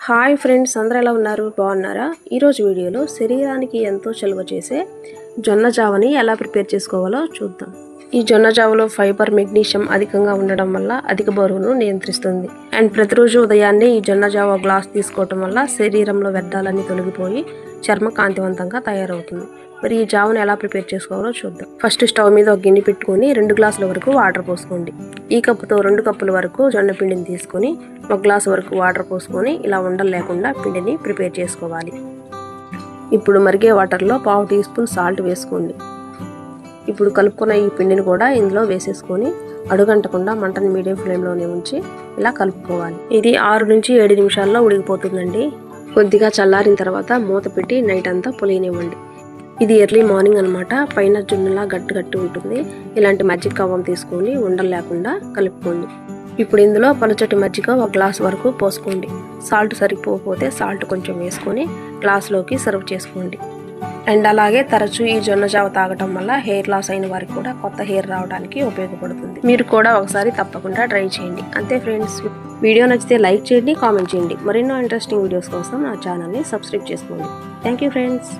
Hi friends అందరూ ఎలా ఉన్నారు? బాగున్నారా? ఈరోజు వీడియోలో శరీరానికి ఎంతో చలువ చేసే జొన్న జావని ఎలా ప్రిపేర్ చేసుకోవాలో చూద్దాం. ఈ జొన్న జావలో ఫైబర్ మెగ్నీషియం అధికంగా ఉండడం వల్ల అధిక బరువును నియంత్రిస్తుంది. అండ్ ప్రతిరోజు ఉదయాన్నే ఈ జొన్న జావ గ్లాస్ తీసుకోవటం వల్ల శరీరంలో వ్యర్థాలన్నీ తొలగిపోయి చర్మ కాంతివంతంగా తయారవుతుంది. మరి ఈ జావను ఎలా ప్రిపేర్ చేసుకోవాలో చూద్దాం. ఫస్ట్ స్టవ్ మీద ఒక గిన్నె పెట్టుకొని రెండు గ్లాసుల వరకు వాటర్ పోసుకోండి. ఈ కప్పుతో రెండు కప్పుల వరకు జొన్న పిండిని తీసుకొని ఒక గ్లాసు వరకు వాటర్ పోసుకొని ఇలా ఉండలు లేకుండా పిండిని ప్రిపేర్ చేసుకోవాలి. ఇప్పుడు మరిగే వాటర్లో పావు టీ స్పూన్ సాల్ట్ వేసుకోండి. ఇప్పుడు కలుపుకున్న ఈ పిండిని కూడా ఇందులో వేసేసుకొని అడుగంటకుండా మంటని మీడియం ఫ్లేమ్లోనే ఉంచి ఇలా కలుపుకోవాలి. ఇది ఆరు నుంచి ఏడు నిమిషాల్లో ఉడికిపోతుందండి. కొద్దిగా చల్లారిన తర్వాత మూత పెట్టి నైట్ అంతా పొలియనివ్వండి ఇది ఎర్లీ మార్నింగ్ అనమాట పైన జున్నులా గట్టి గట్టి ఉంటుంది. ఇలాంటి మజ్జిగ కవ్వం తీసుకొని ఉండలు లేకుండా కలుపుకోండి. ఇప్పుడు ఇందులో పలుచటి మజ్జిగ ఒక గ్లాస్ వరకు పోసుకోండి. సాల్ట్ సరిపోకపోతే సాల్ట్ కొంచెం వేసుకొని గ్లాస్లోకి సర్వ్ చేసుకోండి. అండ్ అలాగే తరచూ ఈ జొన్న జావ తాగటం వల్ల హెయిర్ లాస్ అయిన వారికి కూడా కొత్త హెయిర్ రావడానికి ఉపయోగపడుతుంది. మీరు కూడా ఒకసారి తప్పకుండా ట్రై చేయండి. అంతే ఫ్రెండ్స్ వీడియో నచ్చితే లైక్ చేయండి కామెంట్ చేయండి. మరెన్నో ఇంట్రెస్టింగ్ వీడియోస్ కోసం నా ఛానల్ని సబ్స్క్రైబ్ చేసుకోండి. Thank you friends.